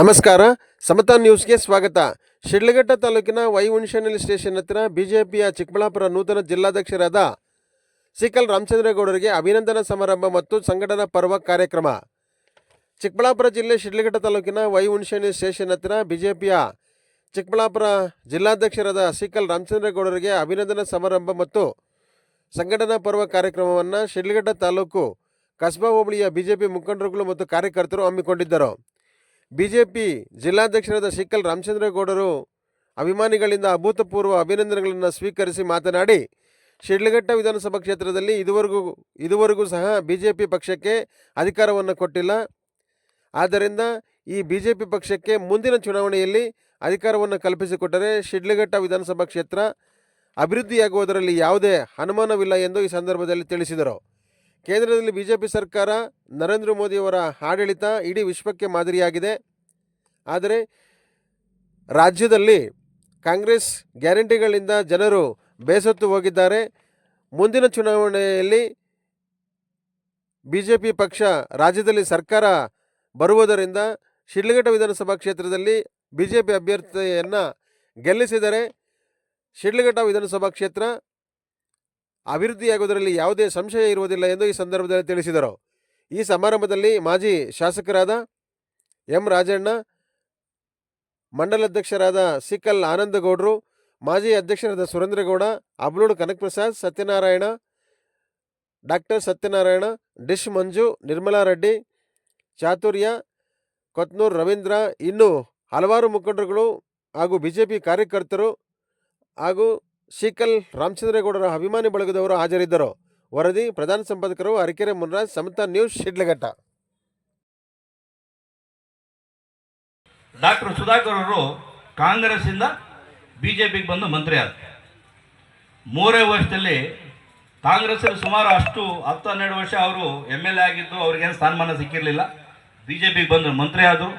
ನಮಸ್ಕಾರ, ಸಮತಾ ನ್ಯೂಸ್ಗೆ ಸ್ವಾಗತ. ಶಿಡ್ಲಘಟ್ಟ ತಾಲೂಕಿನ ವೈಹುಣಶನಹಳ್ಳಿ ಸ್ಟೇಷನ್ ಹತ್ತಿರ ಬಿಜೆಪಿಯ ಚಿಕ್ಕಬಳ್ಳಾಪುರ ನೂತನ ಜಿಲ್ಲಾಧ್ಯಕ್ಷರಾದ ಸಿಕಲ್ ರಾಮಚಂದ್ರೇಗೌಡರಿಗೆ ಅಭಿನಂದನಾ ಸಮಾರಂಭ ಮತ್ತು ಸಂಘಟನಾ ಪರ್ವ ಕಾರ್ಯಕ್ರಮ. ಚಿಕ್ಕಬಳ್ಳಾಪುರ ಜಿಲ್ಲೆ ಶಿಡ್ಲಘಟ್ಟ ತಾಲೂಕಿನ ವೈಹುಣಶನಹಳ್ಳಿ ಸ್ಟೇಷನ್ ಹತ್ತಿರ ಬಿಜೆಪಿಯ ಚಿಕ್ಕಬಳ್ಳಾಪುರ ಜಿಲ್ಲಾಧ್ಯಕ್ಷರಾದ ಸಿಕಲ್ ರಾಮಚಂದ್ರೇಗೌಡರಿಗೆ ಅಭಿನಂದನಾ ಸಮಾರಂಭ ಮತ್ತು ಸಂಘಟನಾ ಪರ್ವ ಕಾರ್ಯಕ್ರಮವನ್ನು ಶಿಡ್ಲಘಟ್ಟ ತಾಲೂಕು ಕಸ್ಬಾ ಹೋಬಳಿಯ ಬಿಜೆಪಿ ಮುಖಂಡರುಗಳು ಮತ್ತು ಕಾರ್ಯಕರ್ತರು ಹಮ್ಮಿಕೊಂಡಿದ್ದರು. ಬಿಜೆಪಿ ಜಿಲ್ಲಾಧ್ಯಕ್ಷರಾದ ಶಿಕ್ಕಲ್ ರಾಮಚಂದ್ರಗೌಡರು ಅಭಿಮಾನಿಗಳಿಂದ ಅಭೂತಪೂರ್ವ ಅಭಿನಂದನೆಗಳನ್ನು ಸ್ವೀಕರಿಸಿ ಮಾತನಾಡಿ, ಶಿಡ್ಲಘಟ್ಟ ವಿಧಾನಸಭಾ ಕ್ಷೇತ್ರದಲ್ಲಿ ಇದುವರೆಗೂ ಇದುವರೆಗೂ ಸಹ ಬಿಜೆಪಿ ಪಕ್ಷಕ್ಕೆ ಅಧಿಕಾರವನ್ನು ಕೊಟ್ಟಿಲ್ಲ. ಆದ್ದರಿಂದ ಈ ಬಿಜೆಪಿ ಪಕ್ಷಕ್ಕೆ ಮುಂದಿನ ಚುನಾವಣೆಯಲ್ಲಿ ಅಧಿಕಾರವನ್ನು ಕಲ್ಪಿಸಿಕೊಟ್ಟರೆ ಶಿಡ್ಲಘಟ್ಟ ವಿಧಾನಸಭಾ ಕ್ಷೇತ್ರ ಅಭಿವೃದ್ಧಿಯಾಗುವುದರಲ್ಲಿ ಯಾವುದೇ ಅನುಮಾನವಿಲ್ಲ ಎಂದು ಈ ಸಂದರ್ಭದಲ್ಲಿ ತಿಳಿಸಿದರು. ಕೇಂದ್ರದಲ್ಲಿ ಬಿಜೆಪಿ ಸರ್ಕಾರ ನರೇಂದ್ರ ಮೋದಿಯವರ ಆಡಳಿತ ಇಡೀ ವಿಶ್ವಕ್ಕೆ ಮಾದರಿಯಾಗಿದೆ. ಆದರೆ ರಾಜ್ಯದಲ್ಲಿ ಕಾಂಗ್ರೆಸ್ ಗ್ಯಾರಂಟಿಗಳಿಂದ ಜನರು ಬೇಸತ್ತು ಹೋಗಿದ್ದಾರೆ. ಮುಂದಿನ ಚುನಾವಣೆಯಲ್ಲಿ ಬಿ ಜೆ ಪಿ ಪಕ್ಷ ರಾಜ್ಯದಲ್ಲಿ ಸರ್ಕಾರ ಬರುವುದರಿಂದ ಶಿಡ್ಲಘಟ್ಟ ವಿಧಾನಸಭಾ ಕ್ಷೇತ್ರದಲ್ಲಿ ಬಿ ಜೆ ಪಿ ಅಭ್ಯರ್ಥಿಯನ್ನು ಗೆಲ್ಲಿಸಿದರೆ ಶಿಡ್ಲಘಟ್ಟ ವಿಧಾನಸಭಾ ಕ್ಷೇತ್ರ ಅಭಿವೃದ್ಧಿಯಾಗುವುದರಲ್ಲಿ ಯಾವುದೇ ಸಂಶಯ ಇರುವುದಿಲ್ಲ ಎಂದು ಈ ಸಂದರ್ಭದಲ್ಲಿ ತಿಳಿಸಿದರು. ಈ ಸಮಾರಂಭದಲ್ಲಿ ಮಾಜಿ ಶಾಸಕರಾದ ಎಂ ರಾಜಣ್ಣ ಮಂಡಲಾಧ್ಯಕ್ಷರಾದ ಸಿಕಲ್ ಆನಂದಗೌಡರು, ಮಾಜಿ ಅಧ್ಯಕ್ಷರಾದ ಸುರೇಂದ್ರಗೌಡ ಅಬ್ಲೂಡು ಕನಕಪ್ರಸಾದ್ ಸತ್ಯನಾರಾಯಣ, ಡಾಕ್ಟರ್ ಸತ್ಯನಾರಾಯಣ, ಡಿಶ್ ಮಂಜು, ನಿರ್ಮಲಾ ರೆಡ್ಡಿ, ಚಾತುರ್ಯ, ಕೊತ್ನೂರ್ ರವೀಂದ್ರ, ಇನ್ನೂ ಹಲವಾರು ಮುಖಂಡರುಗಳು ಹಾಗೂ ಬಿಜೆಪಿ ಕಾರ್ಯಕರ್ತರು ಹಾಗೂ ಶೀಕಲ್ ರಾಮಚಂದ್ರೇಗೌಡರ ಅಭಿಮಾನಿ ಬಳಗದವರು ಹಾಜರಿದ್ದರು. ವರದಿ, ಪ್ರಧಾನ ಸಂಪಾದಕರು ಅರಕೆರೆ ಮುನ್ರಾಜ್, ಸಮತಾ ನ್ಯೂಸ್, ಶಿಡ್ಲಘಟ್ಟ. ಡಾಕ್ಟರ್ ಸುಧಾಕರ್ ಅವರು ಕಾಂಗ್ರೆಸ್ಸಿಂದ ಬಿ ಜೆ ಪಿಗೆ ಬಂದು ಮಂತ್ರಿ ಆದ ಮೂರೇ ವರ್ಷದಲ್ಲಿ ಕಾಂಗ್ರೆಸ್ಸಲ್ಲಿ ಸುಮಾರು ಅಷ್ಟು ಹತ್ತು ಹನ್ನೆರಡು ವರ್ಷ ಅವರು ಎಂ ಎಲ್ ಎ ಆಗಿದ್ದು ಅವ್ರಿಗೇನು ಸ್ಥಾನಮಾನ ಸಿಕ್ಕಿರಲಿಲ್ಲ. ಬಿ ಜೆ ಪಿಗೆ ಬಂದು ಮಂತ್ರಿ ಆದರು.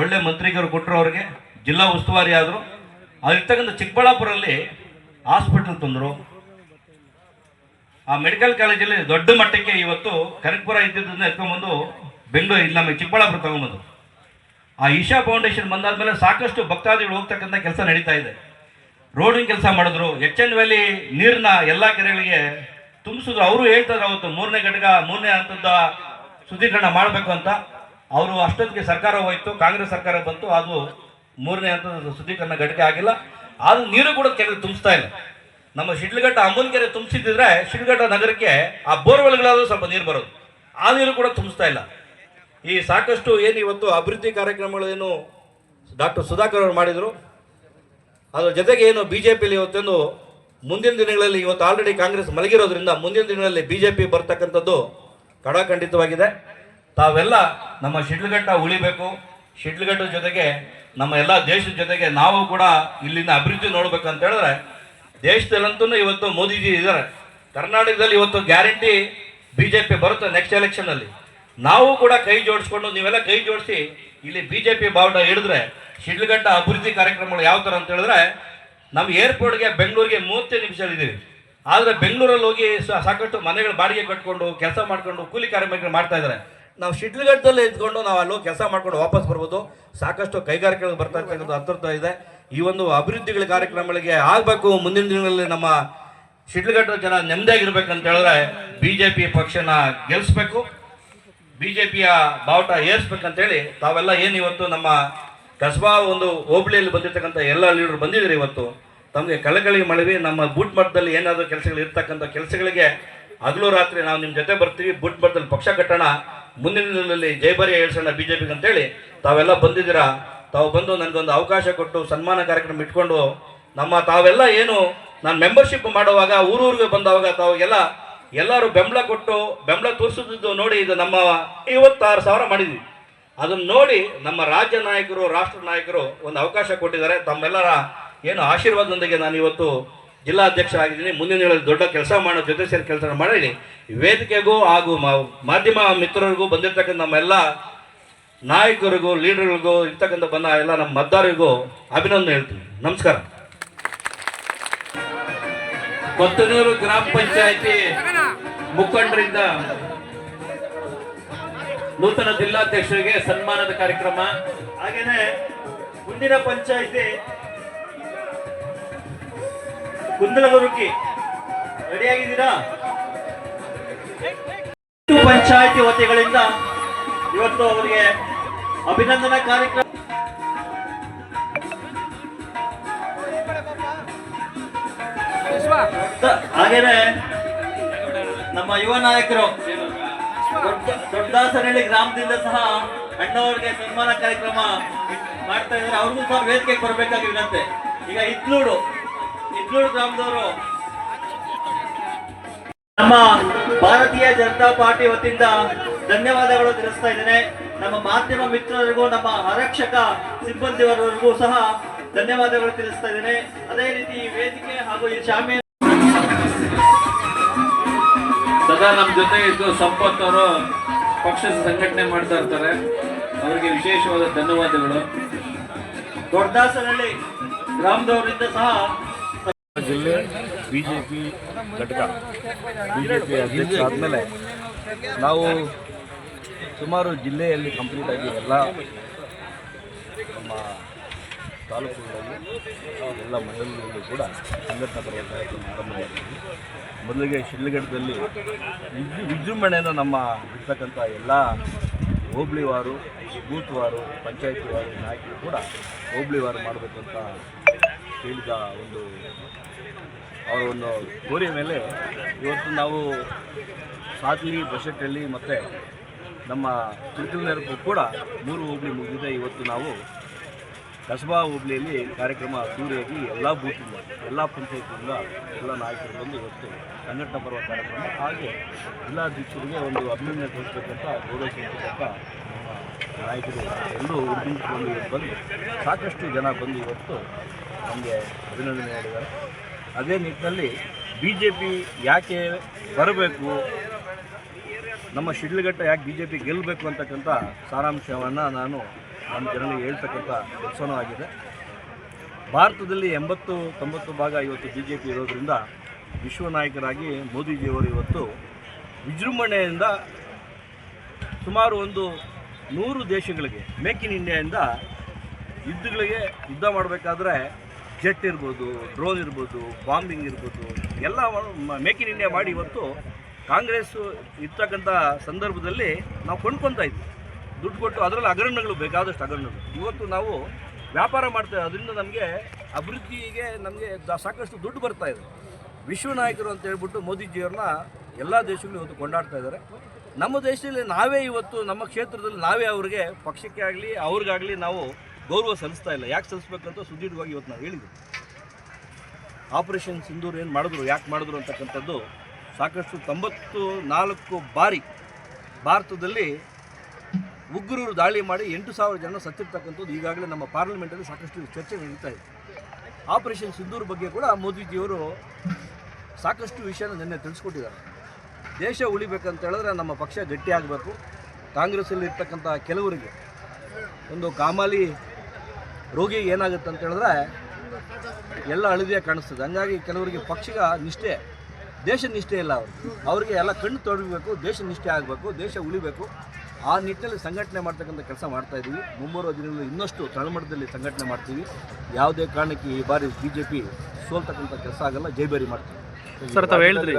ಒಳ್ಳೆ ಮಂತ್ರಿಗರು ಕೊಟ್ಟರು ಅವ್ರಿಗೆ. ಜಿಲ್ಲಾ ಉಸ್ತುವಾರಿ ಆದರು. ಅಲ್ಲಿರ್ತಕ್ಕಂಥ ಚಿಕ್ಕಬಳ್ಳಾಪುರಲ್ಲಿ ಹಾಸ್ಪಿಟಲ್ ತಂದರು. ಆ ಮೆಡಿಕಲ್ ಕಾಲೇಜಲ್ಲಿ ದೊಡ್ಡ ಮಟ್ಟಕ್ಕೆ ಇವತ್ತು ಕನಕಪುರ ಇದ್ದಿದ್ದನ್ನ ಎತ್ಕೊಂಬಂದು ಬೆಂಗಳೂರು, ಇಲ್ಲಿ ನಮ್ಮ ಚಿಕ್ಕಬಳ್ಳಾಪುರ ತಗೊಂಬಂದು ಆ ಇಶಾ ಫೌಂಡೇಶನ್ ಬಂದಾದ್ಮೇಲೆ ಸಾಕಷ್ಟು ಭಕ್ತಾದಿಗಳು ಹೋಗ್ತಕ್ಕಂಥ ಕೆಲಸ ನಡೀತಾ ಇದೆ. ರೋಡಿನ ಕೆಲಸ ಮಾಡಿದ್ರು ಎಚ್ ಎನ್ ವ್ಯಾಲಿ ನೀರನ್ನ ಎಲ್ಲ ಕೆರೆಗಳಿಗೆ ತುಂಬಿಸಿದ್ರು. ಅವರು ಹೇಳ್ತಾರೆ ಅವತ್ತು, ಮೂರನೇ ಘಟಕ, ಮೂರನೇ ಹಂತದ ಶುದ್ಧೀಕರಣ ಮಾಡಬೇಕು ಅಂತ. ಅವರು ಅಷ್ಟೊತ್ತಿಗೆ ಸರ್ಕಾರ ಹೋಯ್ತು, ಕಾಂಗ್ರೆಸ್ ಸರ್ಕಾರ ಬಂತು, ಅದು ಮೂರನೇ ಹಂತದ ಶುದ್ಧೀಕರಣ ಘಟಕ ಆಗಿಲ್ಲ. ಅದು ನೀರು ಕೂಡ ಕೆರೆ ತುಂಬಿಸ್ತಾ ಇಲ್ಲ. ನಮ್ಮ ಶಿಡ್ಲಘಟ್ಟ ಅಮ್ಮನ ಕೆರೆ ತುಂಬಿಸಿದ್ರೆ ಶಿಡ್ಲಘಟ್ಟ ನಗರಕ್ಕೆ ಆ ಬೋರ್ವೆಲ್ಗಳಾದ್ರೂ ಸ್ವಲ್ಪ ನೀರು ಬರೋದು. ಆ ನೀರು ಕೂಡ ತುಂಬಿಸ್ತಾ ಇಲ್ಲ. ಈ ಸಾಕಷ್ಟು ಏನು ಇವತ್ತು ಅಭಿವೃದ್ಧಿ ಕಾರ್ಯಕ್ರಮಗಳೇನು ಡಾಕ್ಟರ್ ಸುಧಾಕರ್ ಅವರು ಮಾಡಿದರು? ಅದರ ಜೊತೆಗೆ ಏನು ಬಿ ಜೆ ಪಿಲಿ ಇವತ್ತೊಂದು ಮುಂದಿನ ದಿನಗಳಲ್ಲಿ ಇವತ್ತು ಆಲ್ರೆಡಿ ಕಾಂಗ್ರೆಸ್ ಮಲಗಿರೋದ್ರಿಂದ ಮುಂದಿನ ದಿನಗಳಲ್ಲಿ ಬಿ ಜೆ ಪಿ ಬರ್ತಕ್ಕಂಥದ್ದು ಕಡಾಖಂಡಿತವಾಗಿದೆ ತಾವೆಲ್ಲ ನಮ್ಮ ಶಿಡ್ಲಘಟ್ಟ ಉಳಿಬೇಕು. ಶಿಡ್ಲಘಟ್ಟದ ಜೊತೆಗೆ ನಮ್ಮ ಎಲ್ಲ ದೇಶದ ಜೊತೆಗೆ ನಾವು ಕೂಡ ಇಲ್ಲಿನ ಅಭಿವೃದ್ಧಿ ನೋಡ್ಬೇಕು ಅಂತ ಹೇಳಿದ್ರೆ ದೇಶದಲ್ಲಂತೂ ಇವತ್ತು ಮೋದಿಜಿ ಇದ್ದಾರೆ. ಕರ್ನಾಟಕದಲ್ಲಿ ಇವತ್ತು ಗ್ಯಾರಂಟಿ ಬಿ ಜೆ ಪಿ ಬರುತ್ತೆ ನೆಕ್ಸ್ಟ್ ಎಲೆಕ್ಷನಲ್ಲಿ ನಾವು ಕೂಡ ಕೈ ಜೋಡಿಸ್ಕೊಂಡು, ನೀವೆಲ್ಲ ಕೈ ಜೋಡಿಸಿ ಇಲ್ಲಿ ಬಿ ಜೆ ಪಿ ಬಾವುಟ ಹಿಡಿದ್ರೆ, ಶಿಡ್ಲಘಟ್ಟ ಅಭಿವೃದ್ಧಿ ಕಾರ್ಯಕ್ರಮಗಳು ಯಾವ ಥರ ಅಂತ ಹೇಳಿದ್ರೆ ನಮ್ಮ ಏರ್ಪೋರ್ಟ್ಗೆ ಬೆಂಗಳೂರಿಗೆ ಮೂವತ್ತೈದು ನಿಮಿಷ ಇದ್ದೀವಿ. ಆದರೆ ಬೆಂಗಳೂರಲ್ಲಿ ಹೋಗಿ ಸಾಕಷ್ಟು ಮನೆಗಳು ಬಾಡಿಗೆ ಕಟ್ಕೊಂಡು, ಕೆಲಸ ಮಾಡ್ಕೊಂಡು, ಕೂಲಿ ಕಾರ್ಯಕ್ರಮಗಳು ಮಾಡ್ತಾ ಇದ್ದಾರೆ. ನಾವು ಶಿಡ್ಲಘಟ್ಟದಲ್ಲಿ ಇದ್ಕೊಂಡು ನಾವು ಅಲ್ಲಿ ಕೆಲಸ ಮಾಡ್ಕೊಂಡು ವಾಪಸ್ ಬರ್ಬೋದು. ಸಾಕಷ್ಟು ಕೈಗಾರಿಕೆಗಳು ಬರ್ತಾ ಇರ್ತಕ್ಕಂಥ ಅಂತರ್ಥ ಇದೆ. ಈ ಒಂದು ಅಭಿವೃದ್ಧಿಗಳ ಕಾರ್ಯಕ್ರಮಗಳಿಗೆ ಆಗಬೇಕು. ಮುಂದಿನ ದಿನಗಳಲ್ಲಿ ನಮ್ಮ ಶಿಡ್ಲಘಟ್ಟದ ಜನ ನೆಮ್ಮದಿಯಾಗಿರ್ಬೇಕಂತ ಹೇಳಿದ್ರೆ ಬಿ ಜೆ ಪಿ ಪಕ್ಷನ ಗೆಲ್ಲಿಸ್ಬೇಕು ಬಿಜೆಪಿಯ ಬಾವುಟ ಏರ್ಸ್ಬೇಕಂತೇಳಿ ತಾವೆಲ್ಲ ಏನು ಇವತ್ತು ನಮ್ಮ ಕಸ್ಬಾ ಒಂದು ಹೋಬಳಿಯಲ್ಲಿ ಬಂದಿರತಕ್ಕಂಥ ಎಲ್ಲ ಲೀಡರ್ ಬಂದಿದ್ದೀರಿ ಇವತ್ತು. ತಮಗೆ ಕಳಕಳಿ ಮಳವಿ, ನಮ್ಮ ಬೂಟ್ ಮಟ್ಟದಲ್ಲಿ ಏನಾದರೂ ಕೆಲಸಗಳು ಇರ್ತಕ್ಕಂಥ ಕೆಲಸಗಳಿಗೆ ಹಗಲು ರಾತ್ರಿ ನಾವು ನಿಮ್ಮ ಜೊತೆ ಬರ್ತೀವಿ ಬೂಟ್ ಮಟ್ಟದಲ್ಲಿ ಪಕ್ಷ ಕಟ್ಟೋಣ, ಮುಂದಿನ ದಿನದಲ್ಲಿ ಜೈಬರಿ ಹೇಳ್ಸೋಣ ಪಿಗೆ ಅಂತೇಳಿ ತಾವೆಲ್ಲ ಬಂದಿದ್ದೀರಾ? ತಾವು ಬಂದು ನನಗೊಂದು ಅವಕಾಶ ಕೊಟ್ಟು, ಸನ್ಮಾನ ಕಾರ್ಯಕ್ರಮ ಇಟ್ಕೊಂಡು ನಮ್ಮ ತಾವೆಲ್ಲ ಏನು, ನಾನು ಮೆಂಬರ್ಶಿಪ್ ಮಾಡುವಾಗ, ಊರೂರಿಗೆ ಬಂದವಾಗ ತಾವಾಗೆಲ್ಲ ಎಲ್ಲರೂ ಬೆಂಬಲ ಕೊಟ್ಟು, ಬೆಂಬಲ ತೋರಿಸುತ್ತಿದ್ದು ನೋಡಿ ಇದು ನಮ್ಮ ಐವತ್ತಾರು ಸಾವಿರ ಮಾಡಿದ್ವಿ. ಅದನ್ನು ನೋಡಿ ನಮ್ಮ ರಾಜ್ಯ ನಾಯಕರು, ರಾಷ್ಟ್ರ ನಾಯಕರು ಒಂದು ಅವಕಾಶ ಕೊಟ್ಟಿದ್ದಾರೆ. ತಮ್ಮೆಲ್ಲರ ಏನು ಆಶೀರ್ವಾದದೊಂದಿಗೆ ನಾನು ಇವತ್ತು ಜಿಲ್ಲಾಧ್ಯಕ್ಷರಾಗಿದ್ದೀನಿ. ಮುಂದಿನ ದಿನಗಳಲ್ಲಿ ದೊಡ್ಡ ಕೆಲಸ ಮಾಡೋ ಜೊತೆ ಸೇರಿ ಕೆಲಸ ಮಾಡಿ ವೇದಿಕೆಗೂ ಹಾಗೂ ಮಾಧ್ಯಮ ಮಿತ್ರರಿಗೂ ಬಂದಿರತಕ್ಕಂಥ ನಮ್ಮೆಲ್ಲ ನಾಯಕರಿಗೂ, ಲೀಡರ್ಗಳಿಗೂ, ಇರ್ತಕ್ಕಂಥ ಬಂದ ಎಲ್ಲ ನಮ್ಮ ಮತದಾರರಿಗೂ ಅಭಿನಂದನೆ ಹೇಳ್ತೀನಿ. ನಮಸ್ಕಾರ. ಕೊತ್ತನೂರು ಗ್ರಾಮ ಪಂಚಾಯತಿ ಮುಖಂಡರಿಂದ ನೂತನ ಜಿಲ್ಲಾಧ್ಯಕ್ಷರಿಗೆ ಸನ್ಮಾನದ ಕಾರ್ಯಕ್ರಮ. ಹಾಗೇನೆ ಮುಂದಿನ ಪಂಚಾಯಿತಿ ಕುಂದಲಗುರುಕಿ ರೆಡಿಯಾಗಿದ್ದೀರಾ ಪಂಚಾಯಿತಿ ವತಿಗಳಿಂದ ಇವತ್ತು ಅವರಿಗೆ ಅಭಿನಂದನಾ ಕಾರ್ಯಕ್ರಮ. ಹಾಗೇನೆ ನಮ್ಮ ಯುವ ನಾಯಕರು ದೊಡ್ಡ- ದೊಡ್ಡದಾಸನಹಳ್ಳಿ ಗ್ರಾಮದಿಂದ ಸಹ ಅಣ್ಣವರಿಗೆ ಸನ್ಮಾನ ಕಾರ್ಯಕ್ರಮ ಮಾಡ್ತಾ ಇದ್ದಾರೆ. ಅವ್ರಿಗೂ ಸಹ ವೇದಿಕೆ ವಿನಂತೆ. ಈಗ ಇತ್ಲೂಡು ಇತ್ಲೂಡು ಗ್ರಾಮದವರು ನಮ್ಮ ಭಾರತೀಯ ಜನತಾ ಪಾರ್ಟಿ ವತಿಯಿಂದ ಧನ್ಯವಾದಗಳು ತಿಳಿಸ್ತಾ ಇದ್ದೇನೆ. ನಮ್ಮ ಮಾಧ್ಯಮ ಮಿತ್ರರಿಗೂ, ನಮ್ಮ ಆರಕ್ಷಕ ಸಿಬ್ಬಂದಿವರಿಗೂ ಸಹ ಧನ್ಯವಾದಗಳು ತಿಳಿಸ್ತಾ ಇದ್ದೇನೆ. ಅದೇ ರೀತಿ ಈ ವೇದಿಕೆ ಹಾಗೂ ಈ ಶಾಮಿ ಸದಾ ನಮ್ಮ ಜೊತೆ ಇದ್ದು ಸಂಪತ್ ಅವರು ಪಕ್ಷದ ಸಂಘಟನೆ ಮಾಡ್ತಾ ಇರ್ತಾರೆ. ಅವರಿಗೆ ವಿಶೇಷವಾದ ಧನ್ಯವಾದಗಳು. ದೊಡ್ಡದಾಸನಹಳ್ಳಿ ಗ್ರಾಮದವರಿಂದ ಸಹ ಜಿಲ್ಲೆ ಬಿ ಜೆ ಪಿ ಘಟಕ ಬಿ ಜೆ ಪಿ ಅಧ್ಯಕ್ಷ ಆದಮೇಲೆ ನಾವು ಸುಮಾರು ಜಿಲ್ಲೆಯಲ್ಲಿ ಕಂಪ್ಲೀಟ್ ಆಗಿ ಎಲ್ಲ ನಮ್ಮ ತಾಲೂಕುಗಳಲ್ಲಿ, ಎಲ್ಲ ಮಂಡಲಗಳಲ್ಲಿ ಕೂಡ ಸಂಘಟನಾ ಪರ್ವ ಕಾರ್ಯಕ್ರಮ ಆರಂಭ ಮಾಡಿದ್ವಿ. ಮೊದಲಿಗೆ ಶಿಡ್ಲಘಟ್ಟದಲ್ಲಿ ವಿಜೃ, ವಿಜೃಂಭಣೆಯಿಂದ ನಮ್ಮ ಇರ್ತಕ್ಕಂಥ ಎಲ್ಲ ಹೋಬ್ಳಿವಾರು, ಬೂತ್ವಾರು ಪಂಚಾಯತಿ ವಾರು ನಾಯಕರು ಕೂಡ ಹೋಬ್ಳಿವಾರು ಮಾಡಬೇಕಂತ ಹೇಳಿದ ಒಂದು ಅವರ ಒಂದು ಕೋರಿಯ ಮೇಲೆ ಇವತ್ತು ನಾವು ಸಾತ್ಲಿ ಬಸೆಟ್ಟಲ್ಲಿ ಮತ್ತು ನಮ್ಮ ತುರ್ಕಿನರ್ಗೂ ಕೂಡ ಮೂರು ಹೋಬಳಿ ಮುಗಿದಿದೆ. ಇವತ್ತು ನಾವು ಕಸಬಾ ಹೋಬಳಿಯಲ್ಲಿ ಕಾರ್ಯಕ್ರಮ ಅದ್ದೂರಿಯಾಗಿ ಎಲ್ಲ ಬೂತಿಂದ ಎಲ್ಲ ಪಂಚಾಯತಿಯಿಂದ ಎಲ್ಲ ನಾಯಕರು ಬಂದು ಇವತ್ತು ಸಂಘಟನಾ ಪರ್ವ ಕಾರ್ಯಕ್ರಮ ಹಾಗೆ ಜಿಲ್ಲಾಧ್ಯಕ್ಷರಿಗೆ ಒಂದು ಅಭಿನಂದನೆ ತೋರಿಸ್ಬೇಕಂತ ಗೌರವ ನಮ್ಮ ನಾಯಕರು ಎಲ್ಲರೂ ಇವತ್ತು ಬಂದು ಸಾಕಷ್ಟು ಜನ ಬಂದು ಇವತ್ತು ನಮಗೆ ಅಭಿನಂದನೆ ಮಾಡಿದ್ದಾರೆ. ಅದೇ ನಿಟ್ಟಿನಲ್ಲಿ ಬಿ ಜೆ ಪಿ ಯಾಕೆ ಬರಬೇಕು, ನಮ್ಮ ಶಿಡ್ಲಘಟ್ಟ ಯಾಕೆ ಬಿ ಜೆ ಪಿ ಗೆಲ್ಲಬೇಕು ಅಂತಕ್ಕಂಥ ಸಾರಾಂಶವನ್ನು ನಾನು ನಮ್ಮ ಜನರಿಗೆ ಹೇಳ್ತಕ್ಕಂಥ ಕೆಲಸನೂ ಆಗಿದೆ. ಭಾರತದಲ್ಲಿ ಎಂಬತ್ತು, ತೊಂಬತ್ತು ಭಾಗ ಇವತ್ತು ಬಿ ಜೆ ಪಿ ಇರೋದ್ರಿಂದ ವಿಶ್ವ ನಾಯಕರಾಗಿ ಮೋದಿಜಿಯವರು ಇವತ್ತು ವಿಜೃಂಭಣೆಯಿಂದ ಸುಮಾರು ಒಂದು ನೂರು ದೇಶಗಳಿಗೆ, ಮೇಕ್ ಇನ್ ಇಂಡಿಯಾದಿಂದ ಯುದ್ಧಗಳಿಗೆ ಯುದ್ಧ ಮಾಡಬೇಕಾದ್ರೆ ಜೆಟ್ ಇರ್ಬೋದು, ಡ್ರೋನ್ ಇರ್ಬೋದು, ಬಾಂಬಿಂಗ್ ಇರ್ಬೋದು, ಎಲ್ಲ ಮೇಕ್ ಇನ್ ಇಂಡಿಯಾ ಮಾಡಿ ಇವತ್ತು ಕಾಂಗ್ರೆಸ್ ಇರ್ತಕ್ಕಂಥ ಸಂದರ್ಭದಲ್ಲಿ ನಾವು ಕೊಂಡ್ಕೊತಾ ಇದ್ವಿ. ದುಡ್ಡು ಕೊಟ್ಟು ಅದರಲ್ಲಿ ಹಗರಣಗಳು ಬೇಕಾದಷ್ಟು ಹಗರಣಗಳು. ಇವತ್ತು ನಾವು ವ್ಯಾಪಾರ ಮಾಡ್ತೇವೆ, ಅದರಿಂದ ನಮಗೆ ಅಭಿವೃದ್ಧಿಗೆ ನಮಗೆ ಸಾಕಷ್ಟು ದುಡ್ಡು ಬರ್ತಾ ಇದೆ. ವಿಶ್ವ ನಾಯಕರು ಅಂತ ಹೇಳ್ಬಿಟ್ಟು ಮೋದಿಜಿಯವ್ರನ್ನ ಎಲ್ಲ ದೇಶಗಳು ಇವತ್ತು ಕೊಂಡಾಡ್ತಾ ಇದ್ದಾರೆ. ನಮ್ಮ ದೇಶದಲ್ಲಿ ನಾವೇ ಇವತ್ತು, ನಮ್ಮ ಕ್ಷೇತ್ರದಲ್ಲಿ ನಾವೇ ಅವ್ರಿಗೆ ಪಕ್ಷಕ್ಕೆ ಆಗಲಿ, ಅವ್ರಿಗಾಗಲಿ ನಾವು ಗೌರವ ಸಲ್ಲಿಸ್ತಾ ಇಲ್ಲ. ಯಾಕೆ ಸಲ್ಲಿಸ್ಬೇಕಂತ ಸುದೀರ್ಘವಾಗಿ ಇವತ್ತು ನಾವು ಹೇಳಿದ್ವಿ. ಆಪರೇಷನ್ ಸಿಂಧೂರ್ ಏನು ಮಾಡಿದ್ರು, ಯಾಕೆ ಮಾಡಿದ್ರು ಅಂತಕ್ಕಂಥದ್ದು ಸಾಕಷ್ಟು ತೊಂಬತ್ತು ನಾಲ್ಕು ಬಾರಿ ಭಾರತದಲ್ಲಿ ಉಗ್ರರು ದಾಳಿ ಮಾಡಿ ಎಂಟು ಸಾವಿರ ಜನ ಸತ್ತಿರ್ತಕ್ಕಂಥದ್ದು ಈಗಾಗಲೇ ನಮ್ಮ ಪಾರ್ಲಿಮೆಂಟಲ್ಲಿ ಸಾಕಷ್ಟು ಚರ್ಚೆ ನಡೀತಾ ಇದೆ. ಆಪರೇಷನ್ ಸಿಂಧೂರ್ ಬಗ್ಗೆ ಕೂಡ ಮೋದಿಜಿಯವರು ಸಾಕಷ್ಟು ವಿಷಯನ ನಿನ್ನೆ ತಿಳಿಸ್ಕೊಟ್ಟಿದ್ದಾರೆ. ದೇಶ ಉಳಿಬೇಕಂತ ಹೇಳಿದ್ರೆ ನಮ್ಮ ಪಕ್ಷ ಗಟ್ಟಿಯಾಗಬೇಕು ಕಾಂಗ್ರೆಸ್ಸಲ್ಲಿ ಇರ್ತಕ್ಕಂಥ ಕೆಲವರಿಗೆ ಒಂದು ಕಾಮಾಲಿ ರೋಗಿ ಏನಾಗುತ್ತೆ ಅಂತ ಹೇಳಿದ್ರೆ ಎಲ್ಲ ಅಳಿದೇ ಕಾಣಿಸ್ತದೆ. ಹಂಗಾಗಿ ಕೆಲವರಿಗೆ ಪಕ್ಷಗ ನಿಷ್ಠೆ, ದೇಶ ನಿಷ್ಠೆ ಇಲ್ಲ ಅವರು ಅವರಿಗೆ ಎಲ್ಲ ಕಣ್ಣು ತೊಡಗಬೇಕು ದೇಶ ನಿಷ್ಠೆ ಆಗಬೇಕು, ದೇಶ ಉಳಿಬೇಕು. ಆ ನಿಟ್ಟಿನಲ್ಲಿ ಸಂಘಟನೆ ಮಾಡ್ತಕ್ಕಂಥ ಕೆಲಸ ಮಾಡ್ತಾ ಇದ್ದೀವಿ. ಮುಂಬರುವ ದಿನಗಳಲ್ಲಿ ಇನ್ನಷ್ಟು ತಳಮಟ್ಟದಲ್ಲಿ ಸಂಘಟನೆ ಮಾಡ್ತೀವಿ. ಯಾವುದೇ ಕಾರಣಕ್ಕೆ ಈ ಬಾರಿ ಬಿ ಜೆ ಪಿ ಸೋಲ್ತಕ್ಕಂಥ ಕೆಲಸ ಆಗಲ್ಲ. ಜೈಬೇರಿ ಮಾಡ್ತೀವಿ. ಸರ್ ತಾವು ಹೇಳಿದ್ರಿ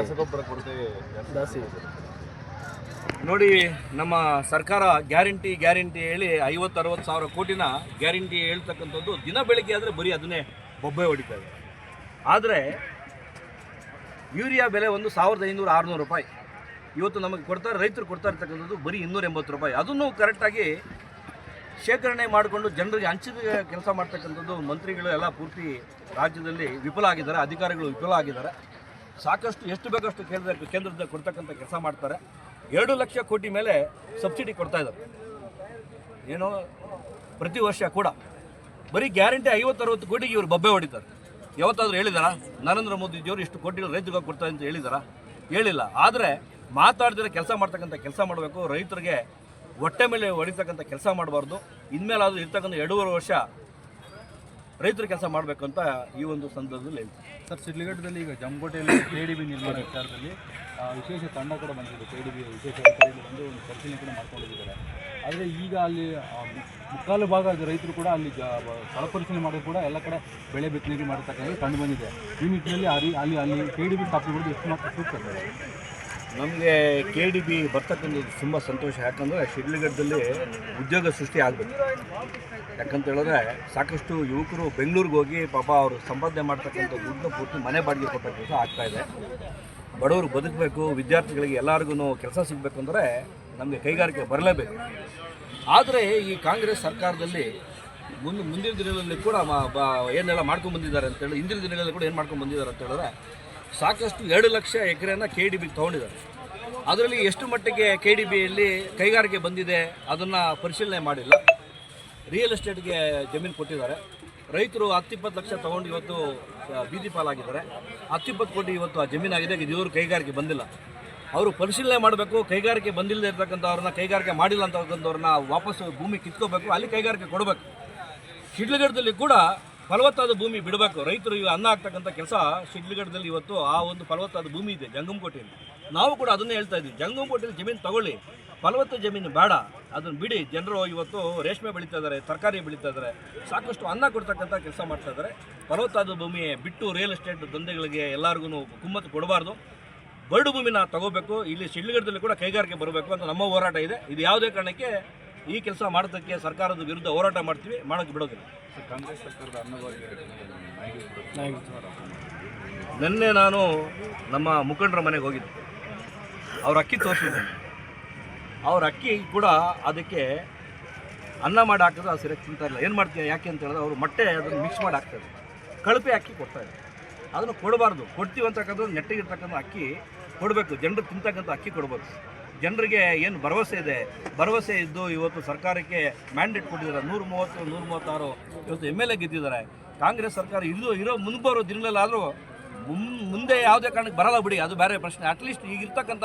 ನೋಡಿ ನಮ್ಮ ಸರ್ಕಾರ ಗ್ಯಾರಂಟಿ ಗ್ಯಾರಂಟಿ ಹೇಳಿ ಐವತ್ತು ಅರವತ್ತು ಸಾವಿರ ಕೋಟಿನ ಗ್ಯಾರಂಟಿ ಹೇಳ್ತಕ್ಕಂಥದ್ದು ದಿನ ಬೆಳಗ್ಗೆ ಆದರೆ ಬರೀ ಅದನ್ನೇ ಬೊಬ್ಬೆ ಹೊಡಿತಾ ಇದೆ. ಆದರೆ ಯೂರಿಯಾ ಬೆಲೆ ಒಂದು ಸಾವಿರದ ಐನೂರು ಆರುನೂರು ರೂಪಾಯಿ. ಇವತ್ತು ನಮಗೆ ಕೊಡ್ತಾರೆ, ರೈತರು ಕೊಡ್ತಾ ಇರ್ತಕ್ಕಂಥದ್ದು ಬರೀ ಇನ್ನೂರ ಎಂಬತ್ತು ರೂಪಾಯಿ. ಅದನ್ನು ಕರೆಕ್ಟಾಗಿ ಶೇಖರಣೆ ಮಾಡಿಕೊಂಡು ಜನರಿಗೆ ಹಂಚಿದ ಕೆಲಸ ಮಾಡ್ತಕ್ಕಂಥದ್ದು ಮಂತ್ರಿಗಳು ಎಲ್ಲ ಪೂರ್ತಿ ರಾಜ್ಯದಲ್ಲಿ ವಿಫಲ ಆಗಿದ್ದಾರೆ, ಅಧಿಕಾರಿಗಳು ವಿಫಲ ಆಗಿದ್ದಾರೆ. ಸಾಕಷ್ಟು ಎಷ್ಟು ಬೇಕಷ್ಟು ಕೇಂದ್ರ ಕೇಂದ್ರದಿಂದ ಕೊಡ್ತಕ್ಕಂಥ ಕೆಲಸ ಮಾಡ್ತಾರೆ. ಎರಡು ಲಕ್ಷ ಕೋಟಿ ಮೇಲೆ ಸಬ್ಸಿಡಿ ಕೊಡ್ತಾ ಇದ್ದಾರೆ. ಏನೋ, ಪ್ರತಿ ವರ್ಷ ಕೂಡ. ಬರೀ ಗ್ಯಾರಂಟಿ ಐವತ್ತರವತ್ತು ಕೋಟಿಗೆ ಇವರು ಬಬ್ಬೆ ಹೊಡಿತಾರೆ. ಯಾವತ್ತಾದರೂ ಹೇಳಿದಾರ? ನರೇಂದ್ರ ಮೋದಿಜಿಯವರು ಇಷ್ಟು ಕೋಟಿಗಳು ರೈತರಿಗೆ ಕೊಡ್ತಾರೆ ಅಂತ ಹೇಳಿದಾರ? ಹೇಳಿಲ್ಲ. ಆದರೆ ಮಾತಾಡ್ದಿರ ಕೆಲಸ ಮಾಡ್ತಕ್ಕಂಥ ಕೆಲಸ ಮಾಡಬೇಕು, ರೈತರಿಗೆ ಹೊಟ್ಟೆ ಮೇಲೆ ಹೊಡಿತಕ್ಕಂಥ ಕೆಲಸ ಮಾಡಬಾರ್ದು. ಇನ್ಮೇಲೆ ಅದು ಇರ್ತಕ್ಕಂಥ ಎರಡೂವರೆ ವರ್ಷ ರೈತರು ಕೆಲಸ ಮಾಡಬೇಕು ಅಂತ ಈ ಒಂದು ಸಂದರ್ಭದಲ್ಲಿ ಹೇಳ್ತೀನಿ. ಸರ್ ಸಿಡ್ಲಿಘಟ್ಟದಲ್ಲಿ ಈಗ ಜಂಬೋಟೆಯಲ್ಲಿ ಕೆ ಡಿ ಬಿ ನಿರ್ಮಾಣ ವಿಚಾರದಲ್ಲಿ ವಿಶೇಷ ತಂಡ ಕೂಡ ಬಂದಿದೆ ಕೆ ಡಿ ಬಿ ವಿಶೇಷ ಅಧಿಕಾರಿಗಳು ಬಂದು ಒಂದು ಪರಿಶೀಲನೆ ಕೂಡ ಮಾಡ್ಕೊಂಡಿದ್ದಾರೆ. ಆದರೆ ಈಗ ಅಲ್ಲಿ ಮುಕ್ಕಾಲು ಭಾಗ ರೈತರು ಕೂಡ ಅಲ್ಲಿ ಸ್ಥಳ ಪರಿಶೀಲನೆ ಮಾಡೋದು ಕೂಡ ಎಲ್ಲ ಕಡೆ ಬೆಳೆ ಬಿತ್ತನೆ ಮಾಡಿರ್ತಕ್ಕಂಥ ಕಂಡು ಬಂದಿದೆ. ಈ ನಿಟ್ಟಿನಲ್ಲಿ ಅಲ್ಲಿ ಅಲ್ಲಿ ಅಲ್ಲಿ ಕೆ ಡಿ ಬಿ ಸ್ಥಾಪನೆ ಮಾಡೋದು ಎಷ್ಟು ಮಾತ್ರ ಸೂಕ್ತ? ನಮಗೆ ಕೆ ಡಿ ಬಿ ಬರ್ತಕ್ಕಂಥದ್ದು ತುಂಬ ಸಂತೋಷ. ಯಾಕಂದರೆ ಶಿಡ್ಲಘಟ್ಟದಲ್ಲಿ ಉದ್ಯೋಗ ಸೃಷ್ಟಿ ಆಗಬೇಕು. ಯಾಕಂತ ಹೇಳಿದ್ರೆ ಸಾಕಷ್ಟು ಯುವಕರು ಬೆಂಗಳೂರಿಗೆ ಹೋಗಿ ಪಾಪ ಅವರು ಸಂಪಾದನೆ ಮಾಡ್ತಕ್ಕಂಥ ದುಡ್ಡನ್ನ ಪೂರ್ತಿ ಮನೆ ಬಾಡಿಗೆ ಕೊಟ್ಟ ಕೆಲಸ ಆಗ್ತಾಯಿದೆ ಬಡವರು ಬದುಕಬೇಕು, ವಿದ್ಯಾರ್ಥಿಗಳಿಗೆ ಎಲ್ಲರಿಗೂ ಕೆಲಸ ಸಿಗಬೇಕು ಅಂದರೆ ನಮಗೆ ಕೈಗಾರಿಕೆ ಬರಲೇಬೇಕು. ಆದರೆ ಈ ಕಾಂಗ್ರೆಸ್ ಸರ್ಕಾರದಲ್ಲಿ ಮುಂದೆ ಮುಂದಿನ ದಿನಗಳಲ್ಲಿ ಕೂಡ ಏನೆಲ್ಲ ಮಾಡ್ಕೊಂಡು ಬಂದಿದ್ದಾರೆ ಅಂತೇಳಿ ಹಿಂದಿನ ದಿನಗಳಲ್ಲಿ ಕೂಡ ಏನು ಮಾಡ್ಕೊಂಡು ಬಂದಿದ್ದಾರೆ ಅಂತ ಹೇಳಿದ್ರೆ ಸಾಕಷ್ಟು ಎರಡು ಲಕ್ಷ ಎಕರೆನ ಕೆ ಡಿ ಬಿಗೆ ತೊಗೊಂಡಿದ್ದಾರೆ. ಅದರಲ್ಲಿ ಎಷ್ಟು ಮಟ್ಟಿಗೆ ಕೆ ಡಿ ಬಿಯಲ್ಲಿ ಕೈಗಾರಿಕೆ ಬಂದಿದೆ ಅದನ್ನು ಪರಿಶೀಲನೆ ಮಾಡಿಲ್ಲ. ರಿಯಲ್ ಎಸ್ಟೇಟ್ಗೆ ಜಮೀನು ಕೊಟ್ಟಿದ್ದಾರೆ. ರೈತರು ಹತ್ತಿಪ್ಪತ್ತು ಲಕ್ಷ ತೊಗೊಂಡು ಇವತ್ತು ಬೀದಿ ಪಾಲಾಗಿದ್ದಾರೆ. ಹತ್ತಿಪ್ಪತ್ತು ಕೋಟಿ ಇವತ್ತು ಆ ಜಮೀನಾಗಿದೆ ಇವರು ಕೈಗಾರಿಕೆ ಬಂದಿಲ್ಲ. ಅವರು ಪರಿಶೀಲನೆ ಮಾಡಬೇಕು, ಕೈಗಾರಿಕೆ ಬಂದಿಲ್ಲದೆ ಇರ್ತಕ್ಕಂಥವ್ರನ್ನ ಕೈಗಾರಿಕೆ ಮಾಡಿಲ್ಲ ಅಂತಕ್ಕಂಥವ್ರನ್ನ ವಾಪಸ್ಸು ಭೂಮಿ ಕಿತ್ಕೋಬೇಕು, ಅಲ್ಲಿ ಕೈಗಾರಿಕೆ ಕೊಡಬೇಕು. ಶಿಡ್ಲಘಟ್ಟದಲ್ಲಿ ಕೂಡ ಫಲವತ್ತಾದ ಭೂಮಿ ಬಿಡಬೇಕು. ರೈತರು ಇವಾಗ ಅನ್ನ ಆಗ್ತಕ್ಕಂಥ ಕೆಲಸ ಶಿಡ್ಲಗಡದಲ್ಲಿ ಇವತ್ತು ಆ ಒಂದು ಫಲವತ್ತಾದ ಭೂಮಿ ಇದೆ, ಜಂಗಮಕೋಟೆಯಲ್ಲಿ. ನಾವು ಕೂಡ ಅದನ್ನೇ ಹೇಳ್ತಾ ಇದ್ದೀವಿ. ಜಂಗಮಕೋಟೆಯಲ್ಲಿ ಜಮೀನು ತಗೊಳ್ಳಿ. ಫಲವತ್ತ ಜಮೀನು ಬೇಡ. ಅದನ್ನು ಬಿಡಿ. ಜನರು ಇವತ್ತು ರೇಷ್ಮೆ ಬೆಳೀತಾ ಇದ್ದಾರೆ, ತರಕಾರಿ ಬೆಳೀತಾ ಇದ್ದಾರೆ. ಸಾಕಷ್ಟು ಅನ್ನ ಕೊಡ್ತಕ್ಕಂಥ ಕೆಲಸ ಮಾಡ್ತಾ ಇದ್ದಾರೆ. ಫಲವತ್ತಾದ ಭೂಮಿ ಬಿಟ್ಟು ರಿಯಲ್ ಎಸ್ಟೇಟ್ ದಂಧೆಗಳಿಗೆ ಎಲ್ಲರಿಗೂ ಕುಮ್ಮತ್ತು ಕೊಡಬಾರ್ದು. ಬರಡು ಭೂಮಿನ ತಗೋಬೇಕು. ಇಲ್ಲಿ ಶಿಡ್ಲಘಟ್ಟದಲ್ಲಿ ಕೂಡ ಕೈಗಾರಿಕೆ ಬರಬೇಕು ಅಂತ ನಮ್ಮ ಹೋರಾಟ ಇದೆ. ಇದು ಯಾವುದೇ ಕಾರಣಕ್ಕೆ ಈ ಕೆಲಸ ಮಾಡೋದಕ್ಕೆ ಸರ್ಕಾರದ ವಿರುದ್ಧ ಹೋರಾಟ ಮಾಡ್ತೀವಿ ಮಾಡೋಕ್ಕೆ ಬಿಡೋದಿಲ್ಲ. ಕಾಂಗ್ರೆಸ್ ಸರ್ಕಾರದ ನಿನ್ನೆ ನಾನು ನಮ್ಮ ಮುಖಂಡರ ಮನೆಗೆ ಹೋಗಿದ್ದೆ. ಅವ್ರ ಅಕ್ಕಿ ತೋರಿಸಿದ್ದೆ. ಅವ್ರ ಅಕ್ಕಿ ಕೂಡ ಅದಕ್ಕೆ ಅನ್ನ ಮಾಡಿ ಹಾಕಿದ್ರೆ ಅದು ಸರಿಯಾಗಿ ತಿಂತಾ ಇಲ್ಲ ಏನು ಮಾಡ್ತೀಯ ಯಾಕೆ ಅಂತ ಹೇಳಿದ್ರೆ ಅವರು ಮೊಟ್ಟೆ ಅದನ್ನು ಮಿಕ್ಸ್ ಮಾಡಿ ಹಾಕ್ತಾರೆ ಕಳಪೆ ಅಕ್ಕಿ ಕೊಡ್ತಾ ಇದೆ ಅದನ್ನು ಕೊಡಬಾರ್ದು. ಕೊಡ್ತೀವಿ ಅಂತಕ್ಕಂಥ ನೆಟ್ಟಿಗಿರ್ತಕ್ಕಂಥ ಅಕ್ಕಿ ಕೊಡಬೇಕು. ಜನರು ತಿಂತಕ್ಕಂಥ ಅಕ್ಕಿ ಕೊಡಬೇಕು ಜನರಿಗೆ ಏನು ಭರವಸೆ ಇದೆ? ಭರವಸೆ ಇದ್ದು ಇವತ್ತು ಸರ್ಕಾರಕ್ಕೆ ಮ್ಯಾಂಡೇಟ್ ಕೊಟ್ಟಿದ್ದಾರೆ. ನೂರ ಮೂವತ್ತು ನೂರ ಮೂವತ್ತಾರು ಇವತ್ತು ಎಂ ಎಲ್ ಎ ಗೆದ್ದಿದ್ದಾರೆ. ಕಾಂಗ್ರೆಸ್ ಸರ್ಕಾರ ಇದು ಇರೋ ಮುಂಬರೋ ದಿನಗಳಲ್ಲಾದರೂ ಮುಂ- ಮುಂದೆ ಯಾವುದೇ ಕಾರಣಕ್ಕೆ ಬರಲ್ಲ ಬಿಡಿ. ಅದು ಬೇರೆ ಪ್ರಶ್ನೆ. ಅಟ್ಲೀಸ್ಟ್ ಈಗ ಇರ್ತಕ್ಕಂಥ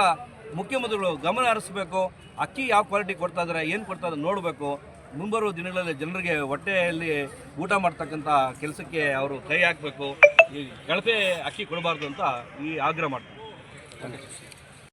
ಮುಖ್ಯಮಂತ್ರಿಗಳು ಗಮನ ಹರಿಸ್ಬೇಕು. ಅಕ್ಕಿ ಯಾವ ಕ್ವಾಲಿಟಿ ಕೊಡ್ತಾ ಇದ್ದಾರೆ, ಏನು ಕೊಡ್ತಾ ಇದ್ದಾರೆ ನೋಡಬೇಕು. ಮುಂಬರುವ ದಿನಗಳಲ್ಲಿ ಜನರಿಗೆ ಹೊಟ್ಟೆಯಲ್ಲಿ ಊಟ ಮಾಡ್ತಕ್ಕಂಥ ಕೆಲಸಕ್ಕೆ ಅವರು ಕೈ ಹಾಕಬೇಕು. ಈ ಕಳಪೆ ಅಕ್ಕಿ ಕೊಡಬಾರ್ದು ಅಂತ ಈ ಆಗ್ರಹ ಮಾಡ್ತಾರೆ